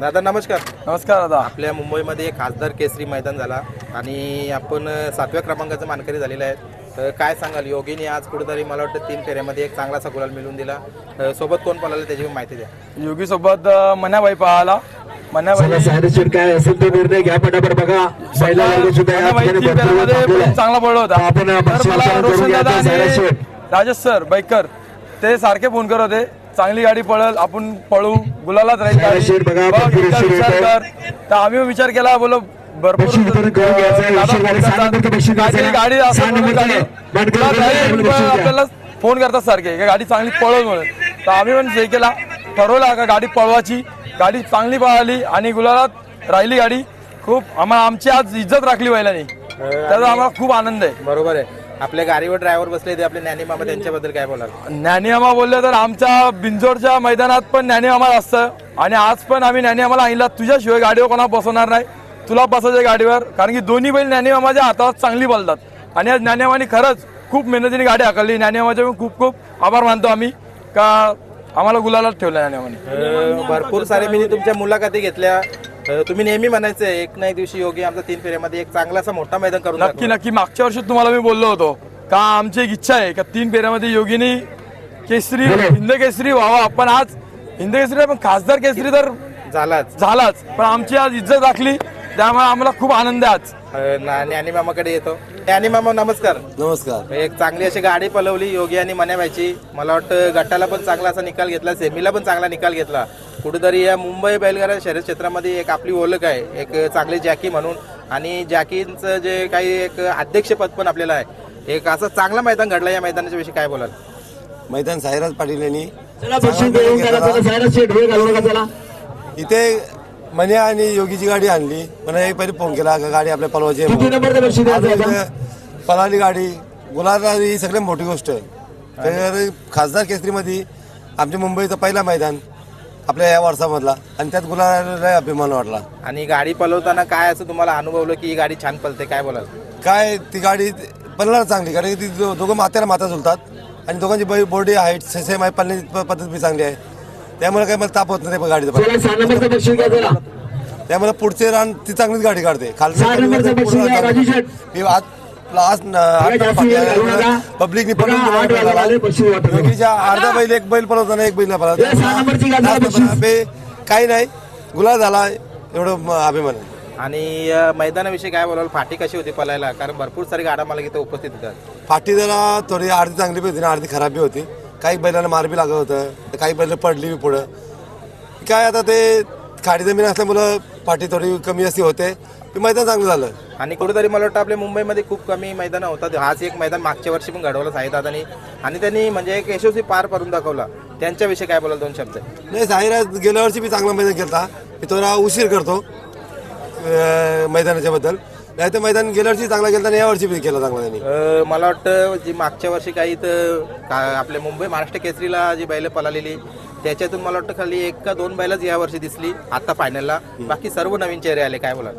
दादा नमस्कार. नमस्कार दादा. आपल्या मुंबईमध्ये एक खासदार केसरी मैदान झाला आणि आपण सातव्या क्रमांकाचं मानकरी झालेलं आहे तर काय सांगाल? योगीने आज कुठेतरी मला वाटतं तीन फेऱ्यामध्ये एक चांगलासा गुलाल मिळवून दिला. सोबत कोण पळालं त्याची माहिती द्या. योगी सोबत मन्याबाई पळाला. काय असेल तो निर्णय घ्या पटापट बघा. चांगला पडला होता. आपण. राजेश सर बाईकर ते सारखे फोन करत होते. चांगली गाडी पळल आपण पळू. गुलालाच राहील आम्ही विचार केला बोलो भरपूर. गाडी. आपल्याला फोन करतात सारखे. की गाडी चांगली पळव म्हणून. तर आम्ही पण हे केला. ठरवला का गाडी पळवायची. गाडी चांगली पळाली आणि गुलालात राहिली गाडी. खूप आम्हाला आमची आज इज्जत राखली बैलांनी. त्याचा आम्हाला खूप आनंद आहे. बरोबर आहे. आपल्या गाडीवर ड्रायव्हर बसले ते आपले ज्ञानी मामा त्यांच्याबद्दल काय बोलाल? ज्ञानीमामा बोलले तर आमच्या बिंजोडच्या मैदानात पण ज्ञानीमामा असतं. आणि आज पण आम्ही ज्ञानीमाला आणला तुझ्याशिवाय गाडीवर कोणा बसवणार नाही. तुला बसायचं गाडीवर. कारण की दोन्ही बैल ज्ञानीमामाच्या हातावर चांगली बोलतात. आणि आज ज्ञानीमाने खरंच खूप मेहनतीने गाडी हाकलली. ज्ञानीमाचे खूप खूप आभार मानतो आम्ही. का आम्हाला गुलालात ठेवलं ज्ञानीमाने भरपूर सारे मी तुमच्या मुलाखती घेतल्या. तुम्ही नेहमी म्हणायचं एक नाही दिवशी योगी आमचा तीन फेऱ्यामध्ये एक चांगलासा मोठा मैदान करून नक्की. नक्की. मागच्या वर्षी तुम्हाला मी बोललो होतो का आमची एक इच्छा आहे का तीन फेऱ्यामध्ये योगिनी केसरी हिंद केसरी व्हावा. पण आज हिंद केसरी पण खासदार केसरी तर झालाच. झालाच. पण आमची आज इज्जत राखली त्यामुळे आम्हाला खूप आनंद आहे आज. ना- ज्ञानी मामाकडे येतो. ज्ञानी मामा नमस्कार. नमस्कार. एक चांगली अशी गाडी पलवली योगी आणि मन्याबाईची मला वाटतं गटाला पण चांगला असा निकाल घेतला सेमीला पण चांगला निकाल घेतला. कुठेतरी या मुंबई बैलगाडा शहर क्षेत्रामध्ये एक आपली ओळख आहे एक चांगली जॅकी म्हणून. आणि जॅकींचं जे काही एक अध्यक्षपद पण आपल्याला आहे. एक असं चांगला मैदान घडलं या मैदानाच्या विषयी काय बोलाल? मैदान साईराज पाटील यांनी इथे मन्या आणि योगीची गाडी आणली. मला एक पहिले फोन केला का गाडी आपल्या पलवाची पळाली गाडी गुलाला ही सगळ्यात मोठी गोष्ट आहे. तर खासदार केसरीमध्ये आमच्या मुंबईचा पहिला मैदान. आपल्या या वर्षामधला आणि त्यात गुलाला लय अभिमान वाटला. आणि गाडी पलवताना काय असं तुम्हाला अनुभवलं की ही गाडी छान पलते? काय बोलाल? काय ती गाडी पळणार चांगली कारण की ती दो- दोघं मात्याला माता झुलतात. आणि दोघांची बै- बॉडी हाईट सेम आहे पळण्याची प- पद्धत बी चांगली आहे. त्यामुळे काही मला ताप होत नाही गाडीचा चला सहा नंबरचं बक्षीस घ्या चला त्यामुळे पुढचे रान ती चांगलीच गाडी काढते. सहा नंबरचं बक्षीस घ्या, राजू शेठ. आज आज पब्लिकनी. योगीच्या अर्धा बैल एक बैल पळवताना एक बैल पळवता. काही नाही. गुलाब झाला एवढं अभिमान आहे. आणि मैदानाविषयी काय बोलाल? फाटी कशी होती पलायला कारण भरपूर सारी गाड्या मला इथे उपस्थित होतात फाटी जरा थोडी अर्धी चांगली बी होती आणि अर्धी खराब बी होती. काही बैलांना मार बी लागत होतं. तर काही बैल पडली बी पुढं. काय आता ते खाडी जमीन असल्यामुळं फाटी थोडी कमी जास्ती होते. ते मैदान चांगलं झालं. आणि कुठेतरी मला वाटतं आपल्या मुंबईमध्ये खूप कमी मैदानं होतात. हाच एक मैदान मागच्या वर्षी पण घडवलं साईदादानी आणि त्यांनी म्हणजे एक यशस्वी पार करून दाखवला. त्यांच्याविषयी काय बोलाल दोन शब्द? नाही साईराज गेल्या वर्षी मी चांगला मैदान केलता मी थोडा उशीर करतो अं, मैदानाच्या बद्दल. नाही तर मैदान गेल्या वर्षी चांगला केला आणि या वर्षी बी केला चांगला त्यांनी. अं, मला वाटतं जी मागच्या वर्षी काही इथं का- आपल्या मुंबई महाराष्ट्र केसरीला जी बैल पळालेली त्याच्यातून मला वाटतं खाली एक का दोन बैलच या वर्षी दिसली आता फायनलला बाकी सर्व नवीन चेहरे आले. काय बोलाल?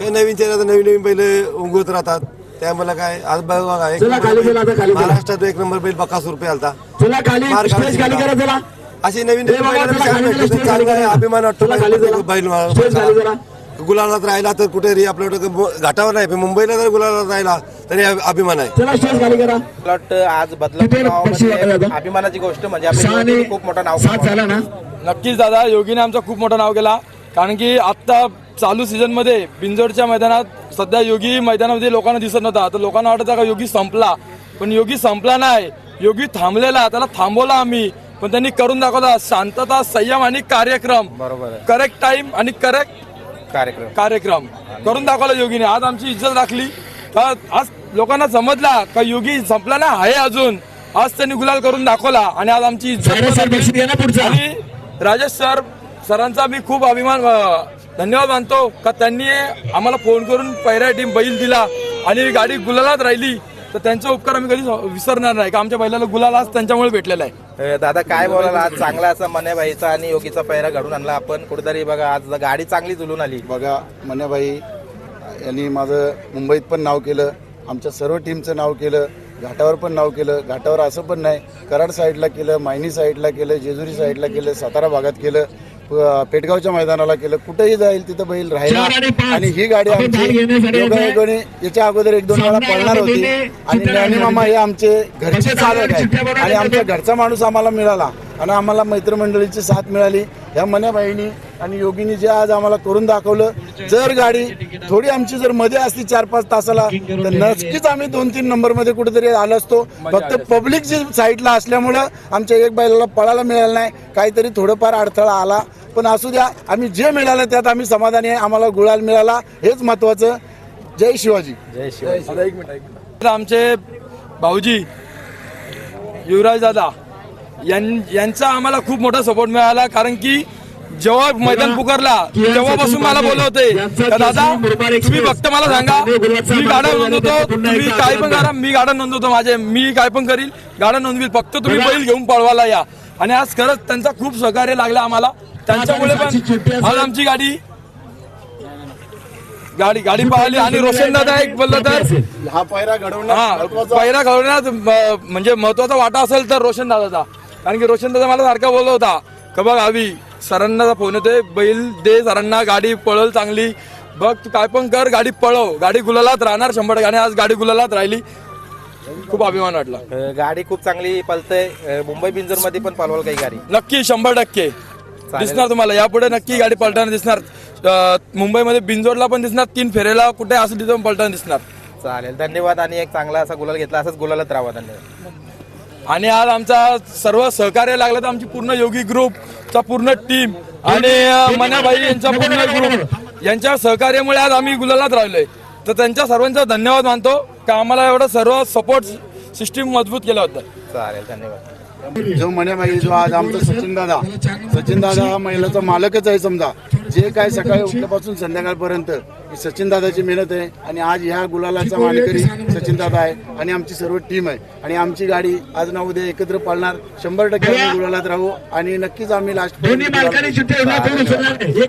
काही नवीन चेहरा नवीन नवीन बैल उंगवत राहतात त्यामुळे काय आज बघा एक चला, खाली चला, आता खाली चला. महाराष्ट्रात एक नंबर बैल बकासूर रुपये आलता चला खाली मार स्टेज काढायची खाली करा चला अशी नवीन ए नवीन बाबा, बैलांना चला, छान खाली भेटते. चला, तर चांगला स्टेज खाली अभिमान वाटतो चला, खाली चला. बैल स्टेज खाली चला. गुलालात राहिला तर कुठे रे आपल्याकडे घाटावर नाही पण मुंबईला जर गुलालात राहिला तरी अभिमान आहे चला स्टेज खाली करा मला वाटतं आज बदलापूर आता? अभिमानाची गोष्ट म्हणजे सहा आपल्या आणि योगीने खूप मोठं नाव सात कमावलं. झाला ना नक्कीच दादा योगीने आमचं खूप मोठं नाव केला कारण की आत्ता चालू सीझनमध्ये बिंजोडच्या मैदानात सध्या योगी मैदानामध्ये लोकांना दिसत नव्हता. तर लोकांना वाटतं का योगी संपला. पण योगी संपला नाही. योगी थांबलेला. त्याला थांबवला आम्ही. पण त्यांनी करून दाखवला. शांतता संयम आणि कार्यक्रम. बरोबर आहे. करेक्ट टाइम आणि करेक्ट कार्यक्रम. कार्यक्रम. करून दाखवला योगीने. आज आमची इज्जत राखली. तर आज लोकांना समजला का योगी संपला ना? आहे अजून. आज त्यांनी गुलाल करून दाखवला आणि आज आमची इज्जत पण राखली. आणि राजेश सर सरांचा मी खूप अभिमान अ, धन्यवाद मानतो का त्यांनी आम्हाला फोन करून पहिल्या टीम बैल दिला आणि गाडी गुलालात राहिली तर त्यांचा उपकार आम्ही कधी विसरणार नाही. का आमच्या बैलाला गुलाल आज त्यांच्यामुळे भेटलेला आहे. दादा काय बोलाल? आज चांगला असा मन्याबाईचा आणि योगीचा पैरा घडून आणला. आपण कुठेतरी बघा आज गाडी चांगली जुलून आली. बघा मन्याबाई यांनी माझं मुंबईत पण नाव केलं आमच्या सर्व टीमचं नाव केलं घाटावर पण नाव केलं घाटावर असं पण नाही कराड साईडला केलं मायनी साईडला केलं जेजुरी साईडला केलं सातारा भागात केलं. पेटगावच्या मैदानाला केलं. कुठेही जाईल तिथं बैल राहिला. आणि ही गाडी आमची याच्या अगोदर एक दोन वेळा पळणार होती. आणि मामा हे आमचे घरचे चालक आहेत. आणि आमच्या घरचा माणूस आम्हाला मिळाला. आणि आम्हाला मैत्रमंडळीची साथ मिळाली. ह्या मन्याबाईंनी आणि योगीनी जे आज आम्हाला करून दाखवलं जर गाडी थोडी आमची जर मध्ये असती चार पाच तासाला तर नक्कीच आम्ही दोन तीन नंबरमध्ये कुठेतरी आलो असतो. फक्त पब्लिक जी साईडला असल्यामुळं आमच्या एक बैलाला पळायला मिळालं नाही. काहीतरी थोडंफार अडथळा आला. पण असू द्या आम्ही जे मिळालं त्यात आम्ही समाधानी आहे. आम्हाला गुळाल मिळाला. हेच महत्वाचं. जय शिवाजी. जय शिवाजी. एक मिनिट एक मिनिट. आमचे भाऊजी युवराज दादा यांचा आम्हाला खूप मोठा सपोर्ट मिळाला कारण की जेव्हा मैदान पुकारला तेव्हापासून मला बोलवते दादा तुम्ही फक्त मला सांगा मी गाड्या नोंदवतो तुम्ही काय पण करा मी गाड्या नोंदवतो माझे मी काय पण करील गाड्या नोंदवील फक्त तुम्ही बैल घेऊन पळवायला या. आणि आज खरंच त्यांचा खूप सहकार्य लागला आम्हाला. त्यांच्यामुळे पण आज आमची गाडी गाडी गाडी पाहिली आणि रोशन दादा एक बोललं तर हा पायरा घडवणार पहिला घडवण्यात म्हणजे महत्त्वाचा वाटा असेल तर रोशन दादाचा कारण की रोशन दादा मला सारखा बोलत होता का बघ हवी सरांना फोन येतोय बैल दे सरांना गाडी पळल चांगली. बघ तू काय पण कर गाडी पळव. गाडी गुलालात राहणार शंभर टक्के. आणि आज गाडी गुलालात राहिली. खूप अभिमान वाटला. अ, गाडी खूप चांगली पलते मुंबई बिंजोरमध्ये पण पलवाल काही गाडी? नक्की शंभर टक्के. दिसणार तुम्हाला. यापुढे नक्की गाडी पलटाना दिसणार. अं, मुंबईमध्ये बिंजोडला पण दिसणार. तीन फेरेला कुठे असं तिथं पण पलटाना दिसणार. चालेल. धन्यवाद. आणि एक चांगला असा गुलाल घेतला. असंच गुलालच राहावा. धन्यवाद. आणि आज आमचा सर्व सहकार्य लागलं तर आमची पूर्ण योगी ग्रुपचा पूर्ण टीम आणि मनाभाई मनाबाई यांचा पूर्ण ग्रुप यांच्या सहकार्यामुळे आज आम्ही गुलालात राहिलोय. तर त्यांच्या सर्वांचा धन्यवाद मानतो. का आम्हाला एवढं सर्व सपोर्ट सिस्टीम मजबूत केलं होतं. चालेल धन्यवाद. जो मण्याबाई जो आज आमचा सचिन दादा सचिन दादा हा महिलाचा मालकच आहे समजा. जे काय सकाळी उठल्यापासून संध्याकाळपर्यंत ही सचिन दादाची मेहनत आहे आणि आज ह्या गुलालाचा मानकरी सचिन दादा आहे आणि आमची सर्व टीम आहे. आणि आमची गाडी आज ना उद्या एकत्र पाळणार. शंभर टक्के आम्ही गुलालात राहू आणि नक्कीच आम्ही लास्ट